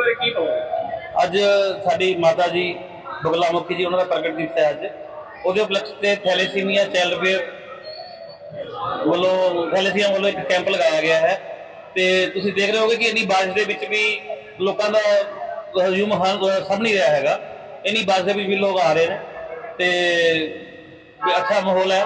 ਬਾਰੇ ਕੀ ਕਹੋਗੇ? ਅੱਜ ਸਾਡੀ ਮਾਤਾ ਜੀ ਬਗਲਾ ਮੁਖੀ ਜੀ, ਉਹਨਾਂ ਦਾ ਪ੍ਰਗਟ ਦਿਵਸ ਹੈ ਅੱਜ। ਉਹਦੇ ਉਪਲਕਸ਼ ਤੇ ਥੈਲੇਸੀਮੀਆ ਚਾਈਲਡ ਵੇਅਰ ਵੱਲੋਂ ਥੈਲੇਸੀਮੀਆ ਵੱਲੋਂ ਇੱਕ ਕੈਂਪ ਲਗਾਇਆ ਗਿਆ ਹੈ। ਤੇ ਤੁਸੀਂ ਦੇਖ ਰਹੇ ਹੋਗੇ ਕਿ ਇੰਨੀ ਬਾਰਿਸ਼ ਦੇ ਵਿੱਚ ਵੀ ਲੋਕਾਂ ਦਾ ਹਜੂਮ ਸਭ ਨਹੀਂ ਰਿਹਾ ਹੈਗਾ। ਇੰਨੀ ਬਾਰਿਸ਼ ਦੇ ਵਿੱਚ ਵੀ ਲੋਕ ਆ ਰਹੇ ਨੇ। ਤੇ ਅੱਛਾ ਮਾਹੌਲ ਹੈ।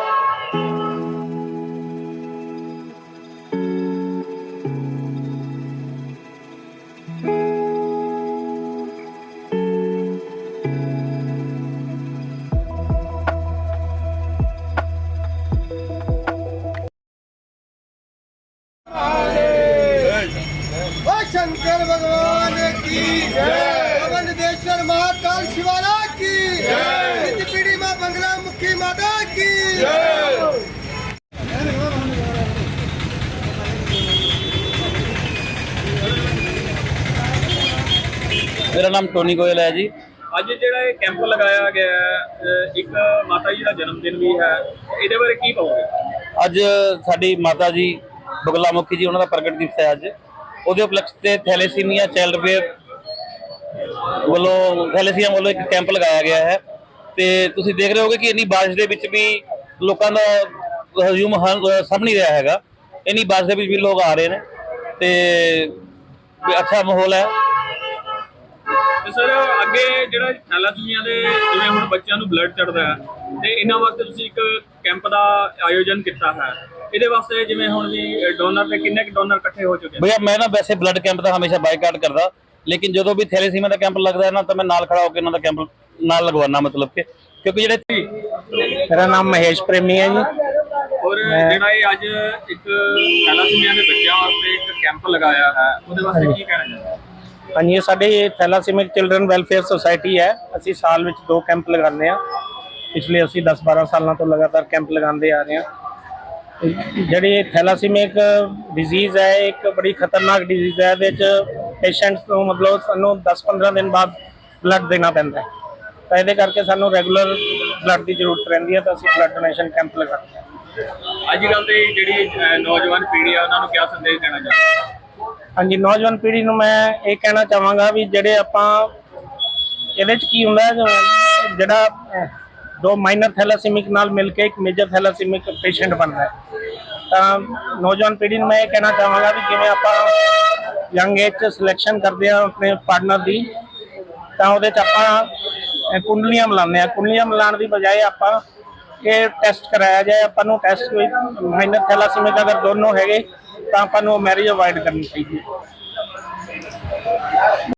शंकर भगवान की पवन देश्वर महाकाल शिवाला की सिद्ध पीढ़ी माँ बंगला मुखी माता की ਮੇਰਾ ਨਾਮ ਟੋਨੀ ਗੋਇਲ ਹੈ ਜੀ ਅੱਜ ਜਿਹੜਾ ਇਹ ਕੈਂਪ ਲਗਾਇਆ ਗਿਆ ਹੈ, ਅਹ ਇੱਕ ਮਾਤਾ ਜੀ ਦਾ ਜਨਮ ਦਿਨ ਵੀ ਹੈ ਇਹਦੇ ਬਾਰੇ ਕੀ ਕਹੋਗੇ ਅੱਜ ਸਾਡੀ ਮਾਤਾ ਜੀ ਬਗਲਾ ਮੁਖੀ ਜੀ ਉਹਨਾਂ ਦਾ ਪ੍ਰਗਟ ਦਿਵਸ ਹੈ ਅੱਜ ਉਹਦੇ ਉਪਲਕਸ਼ ਤੇ ਥੈਲੇਸੀਮੀਆ ਚਾਈਲਡ ਵੇਅਰ ਵੱਲੋਂ, ਥੈਲੇਸੀਮੀਆ ਵੱਲੋਂ ਇੱਕ ਕੈਂਪ ਲਗਾਇਆ ਗਿਆ ਹੈ। ਤੇ ਤੁਸੀਂ ਦੇਖ ਰਹੇ ਹੋਗੇ ਕਿ ਇੰਨੀ ਬਾਰਿਸ਼ ਦੇ ਵਿੱਚ ਵੀ ਲੋਕਾਂ ਦਾ ਹਜੂਮ ਸਭ ਨਹੀਂ ਰਿਹਾ ਹੈਗਾ। ਇੰਨੀ ਬਾਰਿਸ਼ ਦੇ ਵਿੱਚ ਵੀ ਲੋਕ ਆ ਰਹੇ ਨੇ। ਤੇ ਅੱਛਾ ਮਾਹੌਲ ਹੈ। ਤੇ ਸਰ, ਅੱਗੇ ਜਿਹੜਾ ਥੈਲਾਸੀਮੀਆ ਦੇ ਜਿਵੇਂ ਹੁਣ ਬੱਚਿਆਂ ਨੂੰ ਬਲੱਡ ਚੜਦਾ ਹੈ, ਤੇ ਇਹਨਾਂ ਵਾਸਤੇ ਤੁਸੀਂ ਇੱਕ ਕੈਂਪ ਦਾ ਆਯੋਜਨ ਕੀਤਾ ਹੈ। ਇਹਦੇ ਵਾਸਤੇ ਜਿਵੇਂ ਹੁਣ ਵੀ ਡੋਨਰ ਤੇ ਕਿੰਨੇ ਕੁ ਡੋਨਰ ਇਕੱਠੇ ਹੋ ਚੁੱਕੇ? ਨੇ ਭਈਆ ਮੈਂ ਨਾ ਵੈਸੇ ਬਲੱਡ ਕੈਂਪ ਦਾ ਹਮੇਸ਼ਾ ਬਾਈਕਾਟ ਕਰਦਾ ਲੇਕਿਨ ਜਦੋਂ ਵੀ ਥੈਲੇਸੀਮੀਆ ਦਾ ਕੈਂਪ ਲੱਗਦਾ ਹੈ ਨਾ ਤਾਂ ਮੈਂ ਨਾਲ ਖੜਾ ਹੋ ਕੇ ਇਹਨਾਂ ਦਾ ਕੈਂਪ ਨਾਲ ਲਗਵਾਉਣਾ ਮਤਲਬ ਕਿ ਕਿਉਂਕਿ ਜਿਹੜੇ ਮੇਰਾ ਨਾਮ ਮਹੇਸ਼ ਪ੍ਰੇਮੀ ਹੈ ਜੀ। ਔਰ ਜਿਹੜਾ ਇਹ ਅੱਜ ਇੱਕ ਥੈਲਾਸੀਮੀਆ ਦੇ ਬੱਚਿਆਂ ਵਾਸਤੇ ਇੱਕ ਕੈਂਪ ਲਗਾਇਆ ਹੈ ਉਹਦੇ ਵਾਸਤੇ ਕੀ ਕਹਿਣਾ ਚਾਹੁੰਦੇ ਹੋ? ਹਾਂਜੀ ਇਹ ਸਾਡੇ ਥੈਲਾਸੀਮਿਕ ਚਿਲਡਰਨ ਵੈਲਫੇਅਰ ਸੁਸਾਇਟੀ ਹੈ। ਅਸੀਂ ਸਾਲ ਵਿੱਚ ਦੋ ਕੈਂਪ ਲਗਾਉਂਦੇ ਆ ਪਿਛਲੇ ਅਸੀਂ 10-12 ਸਾਲਾਂ ਤੋਂ ਲਗਾਤਾਰ ਕੈਂਪ ਲਗਾਉਂਦੇ ਆ ਰਹੇ ਹਾਂ। ਜਿਹੜੀ ਥੈਲਾਸੀਮਿਕ ਡਿਜ਼ੀਜ਼ ਹੈ ਇੱਕ ਬੜੀ ਖਤਰਨਾਕ ਡਿਜ਼ੀਜ਼ ਹੈ ਇਹਦੇ ਵਿੱਚ ਪੇਸ਼ੈਂਟਸ ਨੂੰ ਮਤਲਬ ਸਾਨੂੰ 10-15 ਦਿਨ ਬਾਅਦ ਬਲੱਡ ਦੇਣਾ ਪੈਂਦਾ ਹੈ। ਤਾਂ ਇਹਦੇ ਕਰਕੇ ਸਾਨੂੰ ਰੈਗੂਲਰ ਬਲੱਡ ਦੀ ਜ਼ਰੂਰਤ ਰਹਿੰਦੀ ਹੈ ਤਾਂ ਅਸੀਂ ਬਲੱਡ ਡੋਨੇਸ਼ਨ ਕੈਂਪ ਲਗਾਉਂਦੇ ਹਾਂ। ਅੱਜ ਕੱਲ੍ਹ ਦੀ ਜਿਹੜੀ ਨੌਜਵਾਨ ਪੀੜ੍ਹੀ ਆ ਉਹਨਾਂ ਨੂੰ ਕਿਆ ਸੰਦੇਸ਼ ਦੇਣਾ ਚਾਹੁੰਦੇ ਹਾਂਜੀ ਨੌਜਵਾਨ ਪੀੜ੍ਹੀ ਨੂੰ ਮੈਂ ਇਹ ਕਹਿਣਾ ਚਾਹਾਂਗਾ ਵੀ ਜਿਹੜੇ ਆਪਾਂ ਇਹਦੇ ਚ ਕੀ ਹੁੰਦਾ ਜਿਹੜਾ ਦੋ ਮਾਈਨਰ ਥੈਲਾਸੀਮਿਕ ਨਾਲ ਮਿਲ ਕੇ ਇੱਕ ਮੇਜਰ ਥੈਲਾਸੀਮਿਕ ਪੇਸ਼ੈਂਟ ਬਣਦਾ ਤਾਂ ਨੌਜਵਾਨ ਪੀੜ੍ਹੀ ਨੂੰ ਮੈਂ ਇਹ ਕਹਿਣਾ ਚਾਹਾਂਗਾ ਵੀ ਜਿਵੇਂ ਆਪਾਂ ਯੰਗ ਏਜ ਚ ਸਿਲੈਕਸ਼ਨ ਕਰਦੇ ਆ ਆਪਣੇ ਪਾਰਟਨਰ ਦੀ, ਤਾਂ ਉਹਦੇ ਚ ਆਪਾਂ ਕੁੰਡਲੀਆਂ ਮਿਲਾਉਂਦੇ ਆ ਕੁੰਡਲੀਆਂ ਮਿਲਾਉਣ ਦੀ ਬਜਾਏ ਆਪਾਂ ਇਹ ਟੈਸਟ ਕਰਾਇਆ ਜਾਏ, ਆਪਾਂ ਨੂੰ ਟੈਸਟ ਕੋਈ ਮਾਈਨਰ ਥੈਲਾਸੀਮਿਕ ਅਗਰ ਦੋਨੋਂ ਹੈਗੇ, ਤਾਂ ਆਪਾਂ ਨੂੰ ਮੈਰਿਜ ਅਵਾਇਡ ਕਰਨੀ ਚਾਹੀਦੀ ਹੈ।